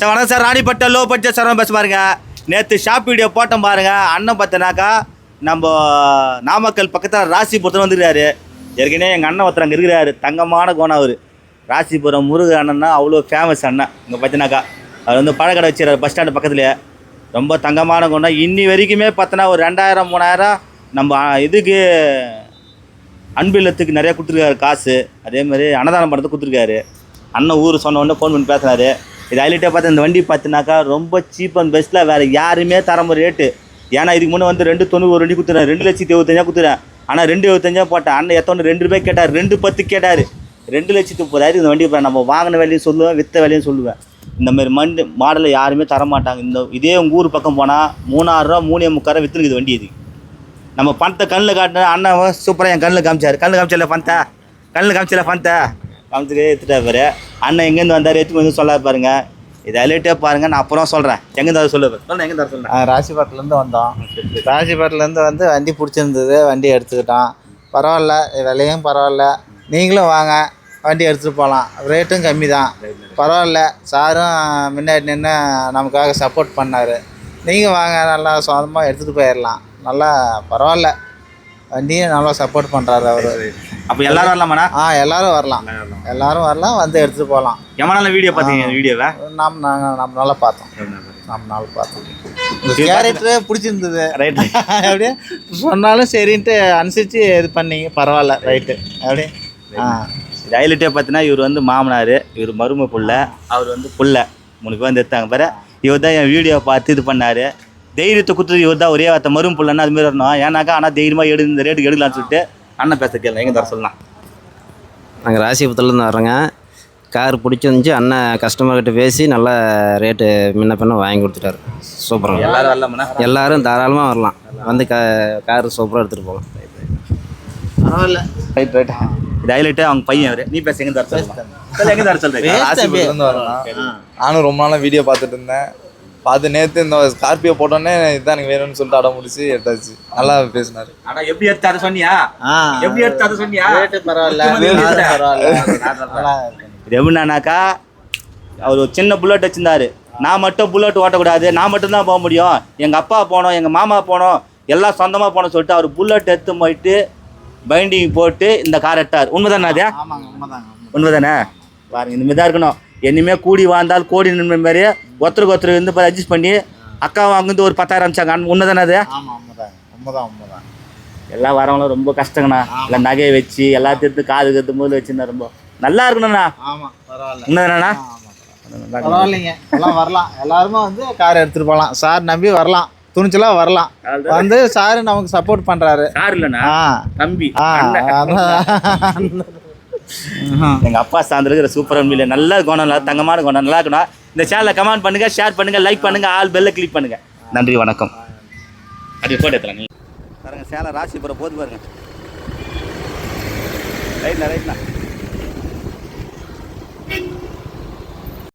Sir வணக்கம் sir. ராணிப்பட்ட low budget sir பேச பாருங்க. நேற்று ஷாப் வீடியோ போட்டோம் பாருங்க. அண்ணன் பார்த்தனாக்கா நம்ம நாமக்கல் பக்கத்தில் ராசிபுரத்தில் வந்துருக்காரு. ஏற்கனவே எங்கள் அண்ணன் ஒருத்தர் அங்கே இருக்கிறாரு. தங்கமான கோணம் அவர். ராசிபுரம் முருக அண்ணன்னா அவ்வளோ ஃபேமஸ் அண்ணன். இங்கே பார்த்தினாக்கா அவர் வந்து பழக்கடை வச்சுருக்காரு பஸ் ஸ்டாண்டு பக்கத்துலேயே. ரொம்ப தங்கமான குணம் இன்னி வரைக்குமே பார்த்தோன்னா ஒரு ரெண்டாயிரம் மூணாயிரம் நம்ம இதுக்கு அன்பு இல்லத்துக்கு நிறைய கொடுத்துருக்காரு காசு. அதே மாதிரி அன்னதானம் பண்ணுறது கொடுத்துருக்காரு. அண்ணன் ஊர் சொன்ன உடனே ஃபோன் பண்ணி பேசுனாரு. இது ஹைலைட்டாக பார்த்தா இந்த வண்டி பார்த்தினாக்கா ரொம்ப சீப் அண்ட் பெஸ்ட்டில் வேறு யாருமே தரம ரேட்டு ஏன்னா இதுக்கு முன்னே வந்து ரெண்டு தொண்ணூறு வண்டி கொடுத்துறேன் ரெண்டு லட்சத்தி எழுபத்தஞ்சா கொடுத்துறேன் ஆனால் ரெண்டு எழுபத்தஞ்சா போட்டேன். அண்ணன் எத்தனை ரெண்டு ரூபாய் கேட்டார். ரெண்டு பத்து கேட்டார். ரெண்டு லட்சத்து முப்பதாயிரம் இந்த வண்டி இப்போ நம்ம வாங்கின வேலையும் சொல்லுவேன் வித்த வேலையும் சொல்லுவேன். இந்த மாதிரி மண்டு மாடலை யாருமே தர மாட்டாங்க இந்த இதே உங்கள் ஊர் பக்கம் போனால் மூணாயிரரூவா மூணே முக்காரம் விற்றுனுக்குது வண்டி இது. நம்ம பணத்தை கண்ணில் காட்டின அண்ணன் சூப்பராக என் கண்ணில் காமிச்சார். கண்ணில் காமிச்சல பணத்தை? கண்ணில் காமிச்சல பணத்தை? காமிச்சுட்டு எடுத்துட்டா பாரு அண்ணன் எங்கேருந்து வந்தார் எடுத்து வந்து சொல்லாது பாருங்க. இதை அலேட்டே பாருங்க நான் அப்புறம் சொல்கிறேன் எங்கேருந்து அதை சொல்லுவேன் சொல்லுங்க எங்கேருந்து வர ராசிபாட்டிலேருந்து வந்தோம் ராசிபாட்டிலேருந்து வந்து வண்டி பிடிச்சிருந்தது வண்டி எடுத்துக்கிட்டோம் பரவாயில்ல விலையும் பரவாயில்ல. நீங்களும் வாங்க வண்டி எடுத்துகிட்டு போகலாம். ரேட்டும் கம்மி தான் பரவாயில்ல சாரும் முன்னாடி நின்று நமக்காக சப்போர்ட் பண்ணார். நீங்கள் வாங்க நல்லா சொந்தமாக எடுத்துகிட்டு போயிடலாம். நல்லா பரவாயில்ல. வண்டியும் நல்லா சப்போர்ட் பண்ணுறாரு அவர். அப்போ எல்லாரும் வரலாமாண்ணா? ஆ எல்லாரும் வரலாம். எல்லாரும் வரலாம் வந்து எடுத்துகிட்டு போகலாம். எவ்வளோ வீடியோ பார்த்தீங்க வீடியோவை நாம் நாங்கள் நம்ம நல்லா பார்த்தோம் நம்ம நாள் பார்த்தோம். கேரக்டரே பிடிச்சிருந்தது. ரைட் அப்படியே சொன்னாலும் சரின்ட்டு அனுசரித்து இது பண்ணீங்க. பரவாயில்ல ரைட்டு அப்படியே ஆ. ஹைலைட்டே பார்த்தீங்கன்னா இவர் வந்து மாமனார் இவர் மரும புள்ள அவர் வந்து புள்ள. மூணு பேர் வந்து எடுத்தாங்க பாரு. இவர் தான் என் வீடியோ பார்த்து இது பண்ணார். தைரியத்தை கொடுத்தது இவர் தான். ஒரே வார்த்தை மரும் புள்ளன்னா அது மாதிரி வரணும். ஏன்னாக்கா ஆனால் தைரியமாக எடு இந்த ரேட்டுக்கு எடுக்கலாம்னு சொல்லிட்டு அண்ணன் பேச கேள்வி எங்கே தர சொல்லலாம். நாங்கள் ராசிபுரத்துலேருந்து வர்றோங்க. கார் பிடிச்சிருந்துச்சி அண்ணன் கஸ்டமர்கிட்ட பேசி நல்ல ரேட்டு முன்ன பின்ன வாங்கி கொடுத்துட்டாரு. சூப்பராக எல்லாரும் வரலாமண்ணா எல்லாரும் தாராளமாக வரலாம். வந்து கா கார் சூப்பராக எடுத்துகிட்டு போகலாம் பரவாயில்ல. ரைட் ரைட் இது ஹைலைட்டே அவங்க பையன் அவர் நீ பேச எங்கே தர சொல்லலாம்? சொல்லு, எங்கே தர வரேன் நானும் ரொம்ப நாளாக வீடியோ பார்த்துட்டு இருந்தேன். பார்த்து நேற்று இந்த ஸ்கார்பியோ போட்டோன்னே இதுதான் எனக்கு வேணும்னு சொல்லிட்டு அடம் முடிச்சு எடுத்தாச்சு. நல்லா பேசினாரு. ஆனால் எப்படி எடுத்து அதை சொன்னியா? எப்படி எடுத்து அதை சொன்னியா? பரவாயில்ல. எப்படின்னாக்கா அவர் ஒரு சின்ன புல்லட் வச்சிருந்தாரு. நான் மட்டும் புல்லட் ஓட்டக்கூடாது. நான் மட்டும்தான் போக முடியும். எங்கள் அப்பா போனோம் எங்கள் மாமா போனோம் எல்லாம் சொந்தமாக போனோம் சொல்லிட்டு அவர் புல்லட் எடுத்து போயிட்டு பைண்டிங் போட்டு இந்த கார் எடுத்தார். உண்மைதானே அது? உண்மைதானே? பாருங்க மாதிரி தான் இருக்கணும். இனிமே கூடி வாழ்ந்தால் கோடி நின்ற மாதிரி ஒருத்தருக்கு ஒருத்தர் இருந்து அட்ஜஸ்ட் பண்ணி அக்கா அங்கேருந்து ஒரு பத்தாயிரம் அமிச்சாங்க அது? உண்மைதாங்க உண்மைதான். உண்மைதான் எல்லாம் வரவங்களும் ரொம்ப கஷ்டங்கண்ணா. இல்லை நகையை வச்சு எல்லாத்தையும் எடுத்து காது கத்து போது வச்சுருந்தா ரொம்ப நல்லா இருக்கணும்ண்ணா. உண்மைதானண்ணா பரவாயில்லைங்க. எல்லாம் வரலாம். எல்லாருமே வந்து கார் எடுத்துகிட்டு போகலாம். சார் நம்பி வரலாம். துணிச்சலாக வரலாம். வந்து சார் நமக்கு சப்போர்ட் பண்ணுறாரு கார் இல்லைண்ணா. ஆ. தம்பி. எங்க அப்பா சார்ந்து இருக்கிற சூப்பர் மீல நல்ல குணம் நல்லா தங்கமான குணம் நல்லா இருக்கணும். இந்த சேனலை கமெண்ட் பண்ணுங்க ஷேர் பண்ணுங்க லைக் பண்ணுங்க ஆல் பெல்ல கிளிக் பண்ணுங்க. நன்றி வணக்கம். அப்படி போட்டு எடுத்துலாம் நீ. பாருங்க சேலம் ராசிபுரம் போது பாருங்க. ரைட்ண்ணா ரைட்ண்ணா